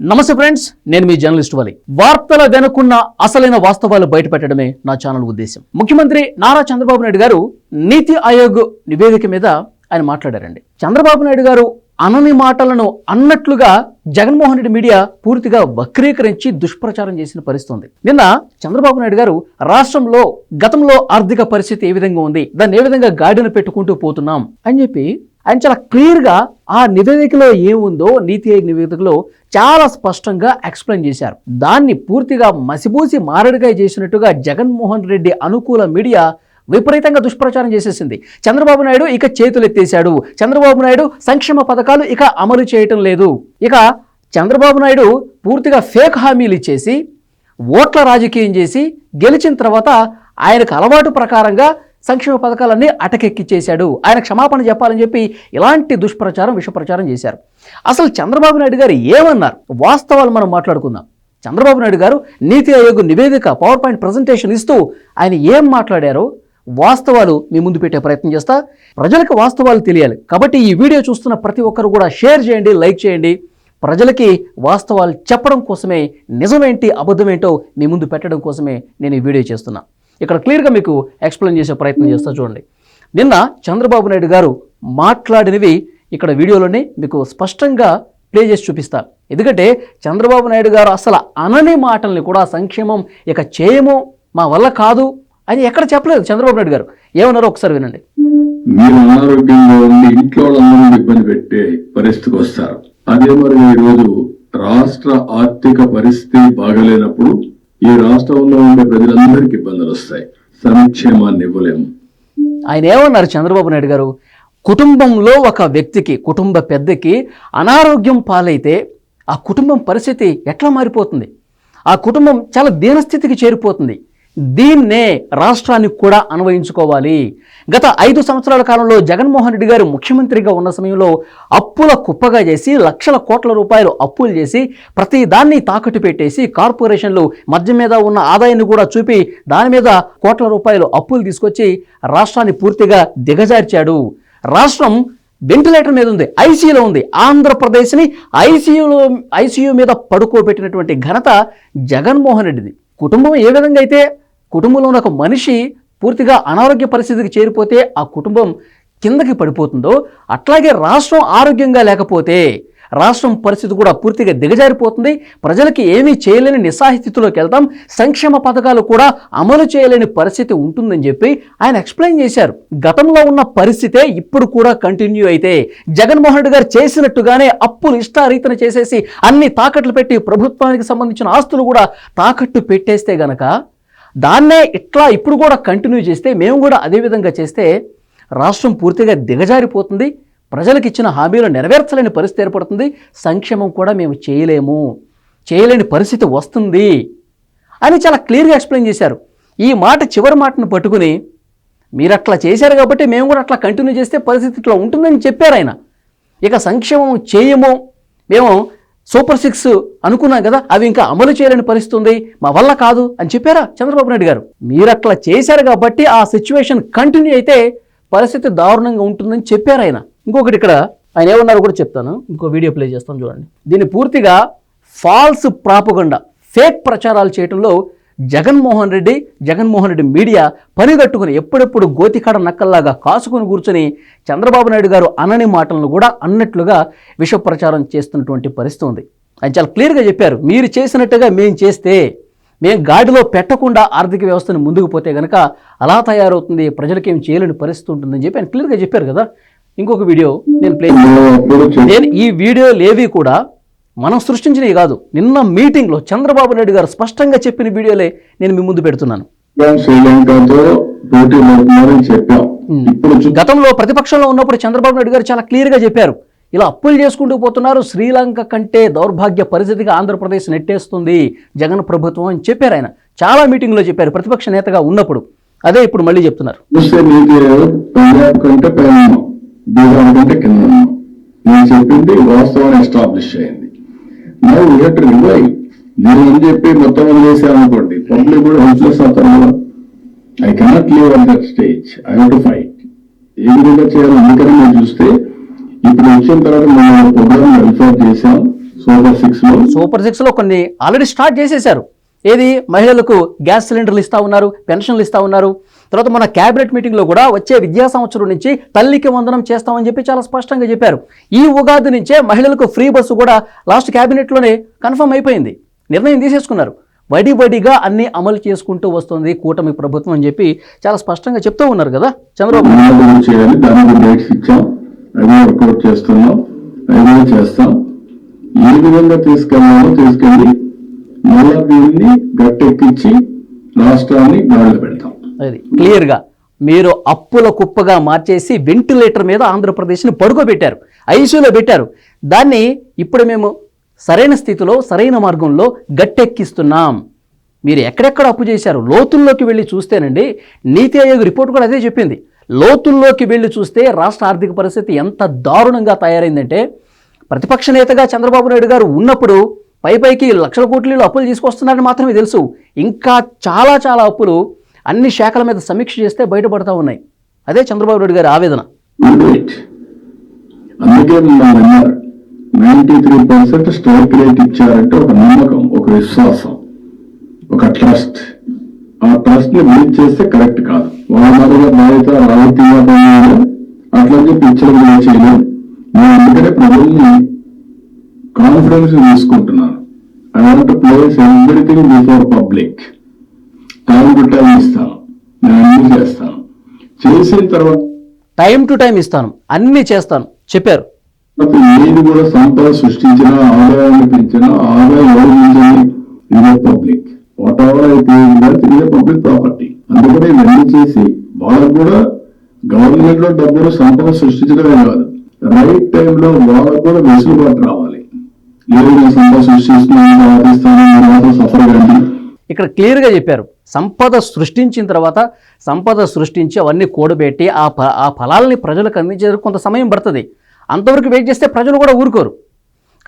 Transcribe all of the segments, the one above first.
నమస్తే ఫ్రెండ్స్ నేను మీ జర్నలిస్ట్ వలి. వార్తల వెనుకున్న అసలైన వాస్తవాలు బయటపెట్టడమే నా ఛానల్ ఉద్దేశం ముఖ్యమంత్రి నారా చంద్రబాబు నాయుడు గారు నీతి ఆయోగ్ నివేదిక మీద ఆయన మాట్లాడారండి. చంద్రబాబు నాయుడు గారు అనని మాటలను అన్నట్లుగా జగన్మోహన్ రెడ్డి మీడియా పూర్తిగా వక్రీకరించి దుష్ప్రచారం చేసిన పరిస్థితి ఉంది నిన్న చంద్రబాబు నాయుడు గారు రాష్ట్రంలో గతంలో ఆర్థిక పరిస్థితి ఏ విధంగా ఉంది దాన్ని ఏ విధంగా గాడిన పెట్టుకుంటూ పోతున్నాం అని చెప్పి అండ్ చాలా క్లియర్గా ఆ నివేదికలో ఏముందో నీతి ఆయోగ్ నివేదికలో చాలా స్పష్టంగా ఎక్స్ప్లెయిన్ చేశారు. దాన్ని పూర్తిగా మసిపూసి మారడిగా చేసినట్టుగా జగన్మోహన్ రెడ్డి అనుకూల మీడియా విపరీతంగా దుష్ప్రచారం చేసేసింది. చంద్రబాబు నాయుడు ఇక చేతులెత్తేశాడు. చంద్రబాబు నాయుడు సంక్షేమ పథకాలు ఇక అమలు చేయటం లేదు. ఇక చంద్రబాబు నాయుడు పూర్తిగా ఫేక్ హామీలు ఇచ్చేసి ఓట్ల రాజకీయం చేసి గెలిచిన తర్వాత ఆయనకు అలవాటు ప్రకారంగా సంక్షేమ పథకాలన్నీ అటకెక్కిచ్చేశాడు. ఆయన క్షమాపణ చెప్పాలని చెప్పి ఇలాంటి దుష్ప్రచారం విషప్రచారం చేశారు. అసలు చంద్రబాబు నాయుడు గారు ఏమన్నారు? వాస్తవాలు మనం మాట్లాడుకుందాం. చంద్రబాబు నాయుడు గారు నీతి ఆయోగ్ నివేదిక పవర్ పాయింట్ ప్రజెంటేషన్ ఇస్తూ ఆయన ఏం మాట్లాడారో వాస్తవాలు మీ ముందు పెట్టే ప్రయత్నం చేస్తా. ప్రజలకు వాస్తవాలు తెలియాలి. కాబట్టి ఈ వీడియో చూస్తున్న ప్రతి ఒక్కరు కూడా షేర్ చేయండి లైక్ చేయండి. ప్రజలకి వాస్తవాలు చెప్పడం కోసమే నిజమేంటి అబద్ధమేంటో మీ ముందు పెట్టడం కోసమే నేను ఈ వీడియో చేస్తున్నా. ఇక్కడ క్లియర్గా మీకు ఎక్స్ప్లెయిన్ చేసే ప్రయత్నం చేస్తా చూడండి. నిన్న చంద్రబాబు నాయుడు గారు మాట్లాడినవి ఇక్కడ వీడియోలోనే మీకు స్పష్టంగా ప్లే చేసి చూపిస్తా. ఎందుకంటే చంద్రబాబు నాయుడు గారు అసలు అనని మాటల్ని కూడా సంక్షేమం ఇక చేయము మా వల్ల కాదు అని ఎక్కడ చెప్పలేదు చంద్రబాబు నాయుడు గారు. ఏమన్నారో ఒకసారి వినండి. మీరు అనారోగ్యంగా ఉండి ఇంట్లో ఇబ్బంది పెట్టే పరిస్థితికి వస్తారు. అదే మరి ఈరోజు రాష్ట్ర ఆర్థిక పరిస్థితి బాగలేనప్పుడు ఈ రాష్ట్రంలో ఉండే ప్రజలందరికీ ఇబ్బందులు వస్తాయి. సంక్షేమాన్ని ఇవ్వలేము. ఆయన ఏమన్నారు చంద్రబాబు నాయుడు గారు? కుటుంబంలో ఒక వ్యక్తికి కుటుంబ పెద్దకి అనారోగ్యం పాలైతే ఆ కుటుంబం పరిస్థితి ఎట్లా మారిపోతుంది? ఆ కుటుంబం చాలా దీనస్థితికి చేరిపోతుంది. దీన్నే రాష్ట్రానికి కూడా అన్వయించుకోవాలి. గత ఐదు సంవత్సరాల కాలంలో జగన్మోహన్ రెడ్డి గారు ముఖ్యమంత్రిగా ఉన్న సమయంలో అప్పుల కుప్పగా చేసి లక్షల కోట్ల రూపాయలు అప్పులు చేసి ప్రతి దాన్ని తాకట్టు పెట్టేసి కార్పొరేషన్లు మద్యం మీద ఉన్న ఆదాయాన్ని కూడా చూపి దాని మీద కోట్ల రూపాయలు అప్పులు తీసుకొచ్చి రాష్ట్రాన్ని పూర్తిగా దిగజార్చాడు. రాష్ట్రం వెంటిలేటర్ మీద ఉంది ఐసీయూలో ఉంది. ఆంధ్రప్రదేశ్ని ఐసీయూలో ఐసీయూ మీద పడుకోబెట్టినటువంటి ఘనత జగన్మోహన్ రెడ్డిది. కుటుంబం ఏ విధంగా అయితే కుటుంబంలో ఉన్న ఒక మనిషి పూర్తిగా అనారోగ్య పరిస్థితికి చేరిపోతే ఆ కుటుంబం కిందకి పడిపోతుందో అట్లాగే రాష్ట్రం ఆరోగ్యంగా లేకపోతే రాష్ట్రం పరిస్థితి కూడా పూర్తిగా దిగజారిపోతుంది. ప్రజలకి ఏమీ చేయలేని నిస్సాహితిలోకి వెళ్తాం. సంక్షేమ పథకాలు కూడా అమలు చేయలేని పరిస్థితి ఉంటుందని చెప్పి ఆయన ఎక్స్ప్లెయిన్ చేశారు. గతంలో ఉన్న పరిస్థితే ఇప్పుడు కూడా కంటిన్యూ అయితే జగన్మోహన్ రెడ్డి గారు చేసినట్టుగానే అప్పులు ఇష్టారీతన చేసేసి అన్ని తాకట్లు పెట్టి ప్రభుత్వానికి సంబంధించిన ఆస్తులు కూడా తాకట్టు పెట్టేస్తే గనక దాన్నే ఇట్లా ఇప్పుడు కూడా కంటిన్యూ చేస్తే మేము కూడా అదే విధంగా చేస్తే రాష్ట్రం పూర్తిగా దిగజారిపోతుంది. ప్రజలకు ఇచ్చిన హామీలు నెరవేర్చలేని పరిస్థితి ఏర్పడుతుంది. సంక్షేమం కూడా మేము చేయలేము. చేయలేని పరిస్థితి వస్తుంది అని చాలా క్లియర్గా ఎక్స్ప్లెయిన్ చేశారు. ఈ మాట చివరి మాటను పట్టుకుని మీరు అట్లా చేశారు కాబట్టి మేము కూడా అట్లా కంటిన్యూ చేస్తే పరిస్థితి ఇట్లా ఉంటుందని చెప్పారు ఆయన. ఇక సంక్షేమం చేయము. మేము సూపర్ సిక్స్ అనుకున్నాం కదా అవి ఇంకా అమలు చేయలేని పరిస్థితి ఉంది మా వల్ల కాదు అని చెప్పారా చంద్రబాబు నాయుడు గారు? మీరు అట్లా చేశారు కాబట్టి ఆ సిచ్యువేషన్ కంటిన్యూ అయితే పరిస్థితి దారుణంగా ఉంటుందని చెప్పారు ఆయన. ఇంకొకటి ఇక్కడ ఆయన ఏమన్నారో కూడా చెప్తాను. ఇంకో వీడియో ప్లే చేస్తాను చూడండి. దీన్ని పూర్తిగా ఫాల్స్ ప్రాపగండా ఫేక్ ప్రచారాలు చేయడంలో జగన్మోహన్ రెడ్డి జగన్మోహన్ రెడ్డి మీడియా పనిగట్టుకుని ఎప్పుడెప్పుడు గోతికాడ నక్కల్లాగా కాసుకుని కూర్చొని చంద్రబాబు నాయుడు గారు అనని మాటలను కూడా అన్నట్లుగా విష ప్రచారం చేస్తున్నటువంటి పరిస్థితి ఉంది. ఆయన చాలా క్లియర్గా చెప్పారు మీరు చేసినట్టుగా మేము చేస్తే మేము గాడిలో పెట్టకుండా ఆర్థిక వ్యవస్థను ముందుకు పోతే కనుక అలా తయారవుతుంది ప్రజలకి చేయలేని పరిస్థితి ఉంటుందని చెప్పి ఆయన క్లియర్గా చెప్పారు కదా. ఇంకొక వీడియో నేను ప్లే నేను ఈ వీడియోలు ఏవి కూడా మనం సృష్టించినవి కాదు. నిన్న మీటింగ్లో చంద్రబాబు నాయుడు గారు స్పష్టంగా చెప్పిన వీడియోలే నేను మీ ముందు పెడుతున్నాను. గతంలో ప్రతిపక్షంలో ఉన్నప్పుడు చంద్రబాబు నాయుడు గారు చాలా క్లియర్గా చెప్పారు. ఇలా అప్పులు చేసుకుంటూ పోతున్నారు. శ్రీలంక కంటే దౌర్భాగ్య పరిస్థితిగా ఆంధ్రప్రదేశ్ నెట్టేస్తుంది జగన్ ప్రభుత్వం అని చెప్పారు ఆయన. చాలా మీటింగ్లో చెప్పారు ప్రతిపక్ష నేతగా ఉన్నప్పుడు. అదే ఇప్పుడు మళ్ళీ చెప్తున్నారు. నేను చెప్పింది వాస్తవాన్ని ఎస్టాబ్లిష్ అయింది నౌ ఎట్ రివైవ్ నేను అని చెప్పి మొత్తం వదిలేసాను పబ్లిక్ కూడా హెల్ప్లెస్ అవుతారు కదా. I cannot leave on that stage I have to fight ఏ విధంగా చేయాలి అందుకని మీరు చూస్తే ఇప్పుడు వచ్చిన తర్వాత మేము ప్రోగ్రామ్ వెల్ఫేర్ చేసాం సూపర్ సిక్స్లో. సూపర్ సిక్స్లో కొన్ని ఆల్రెడీ స్టార్ట్ చేసేసారు ఏది? మహిళలకు గ్యాస్ సిలిండర్లు ఇస్తా ఉన్నారు పెన్షన్లు ఇస్తా ఉన్నారు. తర్వాత మన క్యాబినెట్ మీటింగ్లో కూడా వచ్చే విద్యా సంవత్సరం నుంచి తల్లికి వందనం చేస్తామని చెప్పి చాలా స్పష్టంగా చెప్పారు. ఈ ఉగాది నుంచే మహిళలకు ఫ్రీ బస్సు కూడా లాస్ట్ క్యాబినెట్లోనే కన్ఫర్మ్ అయిపోయింది. నిర్ణయం తీసేసుకున్నారు. వడి వడిగా అన్ని అమలు చేసుకుంటూ వస్తుంది కూటమి ప్రభుత్వం అని చెప్పి చాలా స్పష్టంగా చెప్తూ ఉన్నారు కదా చంద్రబాబు. చేస్తున్నాం. చేస్తాం. ఏ విధంగా తీసుకెళ్ళాలో తీసుకెళ్ళి మళ్ళా దీన్ని గట్టెక్కించి రాష్ట్రాన్ని గాడులు పెడతాం. అది క్లియర్గా మీరు అప్పుల కుప్పగా మార్చేసి వెంటిలేటర్ మీద ఆంధ్రప్రదేశ్ని పడుకోబెట్టారు. ఐసీయూలో పెట్టారు. దాన్ని ఇప్పుడు మేము సరైన స్థితిలో సరైన మార్గంలో గట్టెక్కిస్తున్నాం. మీరు ఎక్కడెక్కడ అప్పు చేశారు? లోతుల్లోకి వెళ్ళి చూస్తేనండి నీతి ఆయోగ్ రిపోర్ట్ కూడా అదే చెప్పింది. లోతుల్లోకి వెళ్ళి చూస్తే రాష్ట్ర ఆర్థిక పరిస్థితి ఎంత దారుణంగా తయారైందంటే ప్రతిపక్ష నేతగా చంద్రబాబు నాయుడు గారు ఉన్నప్పుడు పై పైకి లక్షల కోట్ల అప్పులు తీసుకొస్తున్నారని మాత్రమే తెలుసు. ఇంకా చాలా చాలా అప్పులు అన్ని శాఖల మీద సమీక్ష చేస్తే బయటపడతా ఉన్నాయి. అదే చంద్రబాబు నాయుడు గారి ఆవేదన. వెయిట్ అందుకే ninety three percent strike rate ఇచ్చారంటే ఒక నమ్మకం ఒక విశ్వాసం ఒక ట్రస్ట్ ఆ ట్రస్ట్ని బ్రీచ్ చేస్తే కరెక్ట్ కాదు. వాళ్ళ మొదల బాధ్యత రాజకీయ అట్లా చెప్పి ఇచ్చిన నేను అందుకనే ప్రజల్ని కాన్ఫిడెన్స్ తీసుకుంటున్నాను I want place everything before public time to time ఇస్తాను. నేను అన్ని చేస్తాను. చేసిన తర్వాత టైం టు టైం ఇస్తాను. అన్నీ చేస్తాను. చెప్పారు. ఏది కూడా సంపద సృష్టించినా ఆదాయాన్ని పెంచినా ఆదాయం ఎవరు పెంచింది ఇదే పబ్లిక్ వాట్ ఎవర్ అయితే ఇదే పబ్లిక్ ప్రాపర్టీ అందుకనే ఇవన్నీ చేసి వాళ్ళకు కూడా గవర్నమెంట్లో డబ్బులు సంపద సృష్టించడమే కాదు. రైట్ టైంలో వాళ్ళకు కూడా వెసులుబాటు రావాలి. లేదు నేను సంపద సృష్టిస్తున్నాను ఆదిస్తాను మీరు మాత్రం సఫర్ కండి ఇక్కడ క్లియర్గా చెప్పారు. సంపద సృష్టించిన తర్వాత సంపద సృష్టించి అవన్నీ కూడబెట్టి ఆ ఫ ఆ ఫలాలని ప్రజలకు అందించేందుకు కొంత సమయం పడుతుంది. అంతవరకు వెయిట్ చేస్తే ప్రజలు కూడా ఊరుకోరు.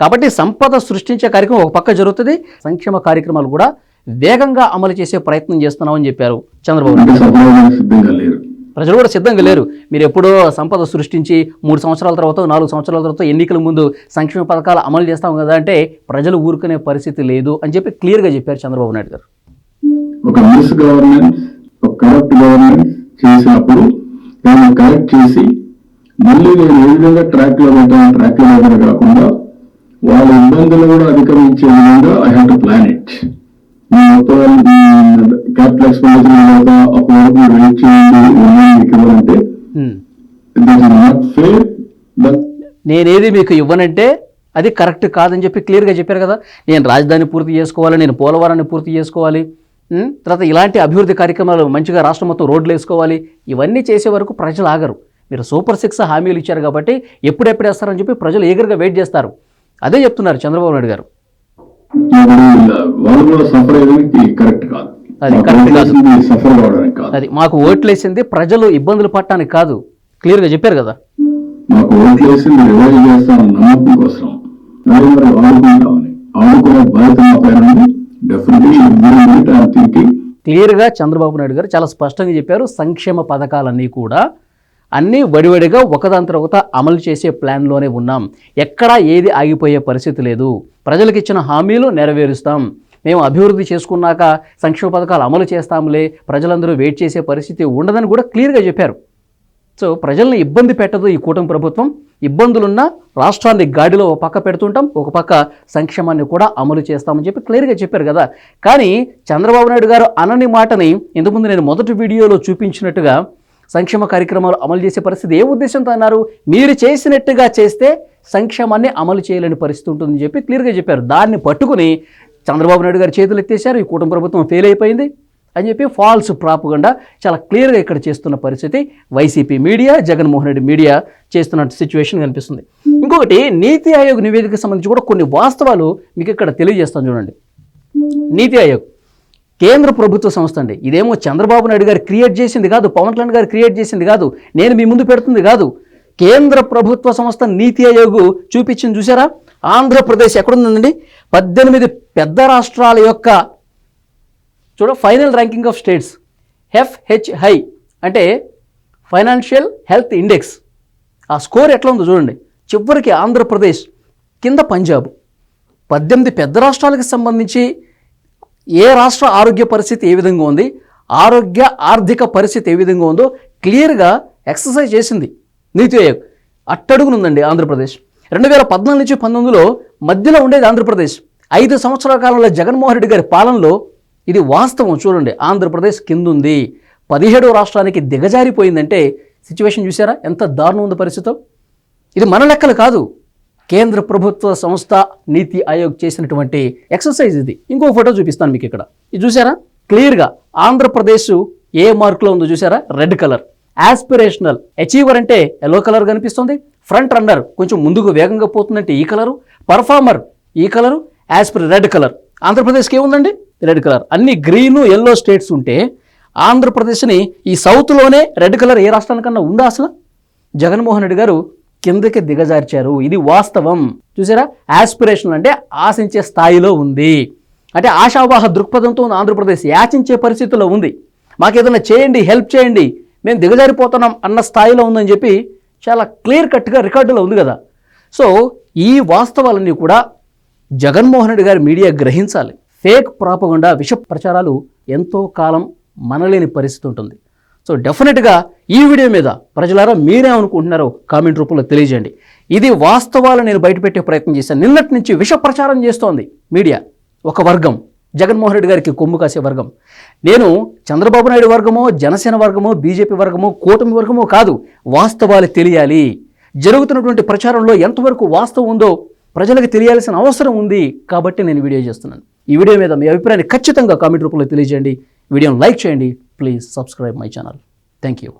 కాబట్టి సంపద సృష్టించే కార్యక్రమం ఒక పక్క జరుగుతుంది. సంక్షేమ కార్యక్రమాలు కూడా వేగంగా అమలు చేసే ప్రయత్నం చేస్తున్నామని చెప్పారు చంద్రబాబు నాయుడు. ప్రజలు కూడా సిద్ధంగా లేరు. మీరు ఎప్పుడో సంపద సృష్టించి మూడు సంవత్సరాల తర్వాత నాలుగు సంవత్సరాల తర్వాత ఎన్నికల ముందు సంక్షేమ పథకాలు అమలు చేస్తాం కదా అంటే ప్రజలు ఊరుకునే పరిస్థితి లేదు అని చెప్పి క్లియర్గా చెప్పారు చంద్రబాబు నాయుడు గారు. ఒక మిస్ గవర్నెన్స్ ఒక కరప్ట్ గవర్నెన్స్ చేసినప్పుడు దాన్ని కరెక్ట్ చేసి మళ్ళీ నేను ఏ విధంగా ట్రాక్లో పెట్టాను ట్రాక్లో కాకుండా వాళ్ళ ఇబ్బందులు కూడా అధిగమించే విధంగా I have to plan it మొత్తం క్యాపిటల్ ఎక్స్పెండిచర్ అప్పుడు వరకు మీరు వెయిట్ చేయండి ఇవన్నీ మీకు ఇవ్వాలంటే హ్మ్. That is not fair that నేనేది మీకు ఇవ్వనంటే అది కరెక్ట్ కాదని చెప్పి క్లియర్గా చెప్పారు కదా నేను రాజధాని పూర్తి చేసుకోవాలి నేను పోలవరాన్ని పూర్తి చేసుకోవాలి? తర్వాత ఇలాంటి అభివృద్ధి కార్యక్రమాలు మంచిగా రాష్ట్రం మొత్తం రోడ్లు వేసుకోవాలి ఇవన్నీ చేసే వరకు ప్రజలు ఆగరు మీరు సూపర్ సిక్స్ హామీలు ఇచ్చారు కాబట్టి ఎప్పుడెప్పుడు వేస్తారని చెప్పి ప్రజలు ఎగరుగా వెయిట్ చేస్తారు అదే చెప్తున్నారు చంద్రబాబు నాయుడు గారు వాళ్ళు కూడా సఫర్ అయ్యడానికి కరెక్ట్ కాదు. అది correct కాదు. సఫర్ కావడానికి కాదు. అది మాకు ఓట్లేసింది ప్రజలు ఇబ్బందులు పట్టడానికి కాదు. క్లియర్గా చెప్పారు కదా? మాకు ఓట్లు వేసి మీరు రివైజ్ చేస్తామన్న నమ్మకం కోసం అదే మరి ఆడుకుంటామని. ఆడుకునే బాధ్యత మా పైన ఉంది. డెఫినెట్లీ ఐఎమ్ థింకింగ్ క్లియర్గా చంద్రబాబు నాయుడు గారు చాలా స్పష్టంగా చెప్పారు. సంక్షేమ పథకాలన్నీ కూడా అన్నీ వడివడిగా ఒకదాని తర్వాత అమలు చేసే ప్లాన్లోనే ఉన్నాం. ఎక్కడా ఏది ఆగిపోయే పరిస్థితి లేదు. ప్రజలకు ఇచ్చిన హామీలు నెరవేరుస్తాం. మేము అభివృద్ధి చేసుకున్నాక సంక్షేమ పథకాలు అమలు చేస్తాంలే. ప్రజలందరూ వెయిట్ చేసే పరిస్థితి ఉండదని కూడా క్లియర్గా చెప్పారు. సో ప్రజల్ని ఇబ్బంది పెట్టదు ఈ కూటమి ప్రభుత్వం. ఇబ్బందులున్న రాష్ట్రాన్ని గాడిలో ఒక పక్క పెడుతుంటాం ఒక పక్క సంక్షేమాన్ని కూడా అమలు చేస్తామని చెప్పి క్లియర్గా చెప్పారు కదా. కానీ చంద్రబాబు నాయుడు గారు అనని మాటని ఇంతకుముందు నేను మొదటి వీడియోలో చూపించినట్టుగా సంక్షేమ కార్యక్రమాలు అమలు చేసే పరిస్థితి ఏ ఉద్దేశంతో అన్నారు? మీరు చేసినట్టుగా చేస్తే సంక్షేమాన్ని అమలు చేయలేని పరిస్థితి ఉంటుందని చెప్పి క్లియర్గా చెప్పారు. దాన్ని పట్టుకుని చంద్రబాబు నాయుడు గారు చేతులు ఎత్తేశారు. ఈ కూటమి ప్రభుత్వం ఫెయిల్ అయిపోయింది అని చెప్పి ఫాల్స్ ప్రాపకుండా చాలా క్లియర్గా ఇక్కడ చేస్తున్న పరిస్థితి. YCP media Jaganmohan Reddy media చేస్తున్న సిచ్యువేషన్ కనిపిస్తుంది. ఇంకొకటి నీతి ఆయోగ్ నివేదికకు సంబంధించి కూడా కొన్ని వాస్తవాలు మీకు ఇక్కడ తెలియజేస్తాను చూడండి. నీతి ఆయోగ్. కేంద్ర ప్రభుత్వ సంస్థ అండి. ఇదేమో చంద్రబాబు నాయుడు గారు క్రియేట్ చేసింది కాదు పవన్ కళ్యాణ్ గారు క్రియేట్ చేసింది కాదు నేను మీ ముందు పెడుతుంది కాదు. కేంద్ర ప్రభుత్వ సంస్థ నీతి ఆయోగ్ చూపించింది చూసారా? ఆంధ్రప్రదేశ్ ఎక్కడుందండి? పద్దెనిమిది పెద్ద రాష్ట్రాల యొక్క చూడ final ranking of states. FHI అంటే ఫైనాన్షియల్ హెల్త్ ఇండెక్స్. ఆ స్కోర్ ఎట్లా ఉందో చూడండి. చివరికి ఆంధ్రప్రదేశ్ కింద పంజాబ్. పద్దెనిమిది పెద్ద రాష్ట్రాలకు సంబంధించి ఏ రాష్ట్ర ఆరోగ్య పరిస్థితి ఏ విధంగా ఉంది? ఆరోగ్య ఆర్థిక పరిస్థితి ఏ విధంగా ఉందో క్లియర్గా ఎక్సర్సైజ్ చేసింది నీతి ఆయోగ్. అట్టడుగునుందండి ఆంధ్రప్రదేశ్. రెండు వేల పద్నాలుగు నుంచి పంతొమ్మిదిలో మధ్యలో ఉండేది ఆంధ్రప్రదేశ్. ఐదు సంవత్సరాల కాలంలో జగన్మోహన్ రెడ్డి గారి పాలనలో ఇది వాస్తవం. చూడండి ఆంధ్రప్రదేశ్ కిందుంది. పదిహేడో రాష్ట్రానికి దిగజారిపోయిందంటే సిచ్యువేషన్ చూసారా? ఎంత దారుణం ఉంది పరిస్థితి. ఇది మన లెక్కలు కాదు. కేంద్ర ప్రభుత్వ సంస్థ నీతి ఆయోగ్ చేసినటువంటి ఎక్సర్సైజ్ ఇది. ఇంకో ఫోటో చూపిస్తాను మీకు ఇక్కడ. ఇది చూసారా క్లియర్గా ఆంధ్రప్రదేశ్ ఏ మార్కులో ఉందో చూసారా రెడ్ కలర్ యాస్పిరేషనల్ అచీవర్ అంటే ఎల్లో కలర్ కనిపిస్తుంది. ఫ్రంట్ రన్నర్ కొంచెం ముందుకు వేగంగా పోతుందంటే ఈ కలరు పర్ఫార్మర్ ఈ కలరు యాస్పిర్ రెడ్ కలర్ ఆంధ్రప్రదేశ్కి ఏముందండి? రెడ్ కలర్ అన్ని గ్రీను ఎల్లో స్టేట్స్ ఉంటే ఆంధ్రప్రదేశ్ని ఈ సౌత్లోనే రెడ్ కలర్ ఏ రాష్ట్రానికన్నా ఉందా అసలు? జగన్మోహన్ రెడ్డి గారు కిందకి దిగజార్చారు. ఇది వాస్తవం. చూసారా? యాస్పిరేషన్ అంటే ఆశించే స్థాయిలో ఉంది. అంటే ఆశావాహ దృక్పథంతో ఉన్న ఆంధ్రప్రదేశ్ యాచించే పరిస్థితిలో ఉంది. మాకు ఏదైనా చేయండి హెల్ప్ చేయండి. మేము దిగజారిపోతున్నాం అన్న స్థాయిలో ఉందని చెప్పి చాలా క్లియర్ కట్గా రికార్డులో ఉంది కదా. సో ఈ వాస్తవాలన్నీ కూడా జగన్మోహన్ రెడ్డి గారి మీడియా గ్రహించాలి. ఫేక్ ప్రాపగుండా విష ప్రచారాలు ఎంతో కాలం మనలేని పరిస్థితి ఉంటుంది. సో డెఫినెట్గా ఈ వీడియో మీద ప్రజలారా మీరే అనుకుంటున్నారో కామెంట్ రూపంలో తెలియజేయండి. ఇది వాస్తవాలు నేను బయటపెట్టే ప్రయత్నం చేశాను. నిన్నటి నుంచి విష ప్రచారం చేస్తోంది మీడియా. ఒక వర్గం. జగన్మోహన్ రెడ్డి గారికి కొమ్ము కాసే వర్గం. నేను చంద్రబాబు నాయుడు వర్గమో జనసేన వర్గమో బీజేపీ వర్గమో కూటమి వర్గమో కాదు వాస్తవాలు తెలియాలి. జరుగుతున్నటువంటి ప్రచారంలో ఎంతవరకు వాస్తవం ఉందో ప్రజలకు తెలియాల్సిన అవసరం ఉంది కాబట్టి నేను వీడియో చేస్తున్నాను. ఈ వీడియో మీద మీ అభిప్రాయాన్ని ఖచ్చితంగా కామెంట్ రూపంలో తెలియజేయండి. వీడియోని లైక్ చేయండి. Please subscribe my channel thank you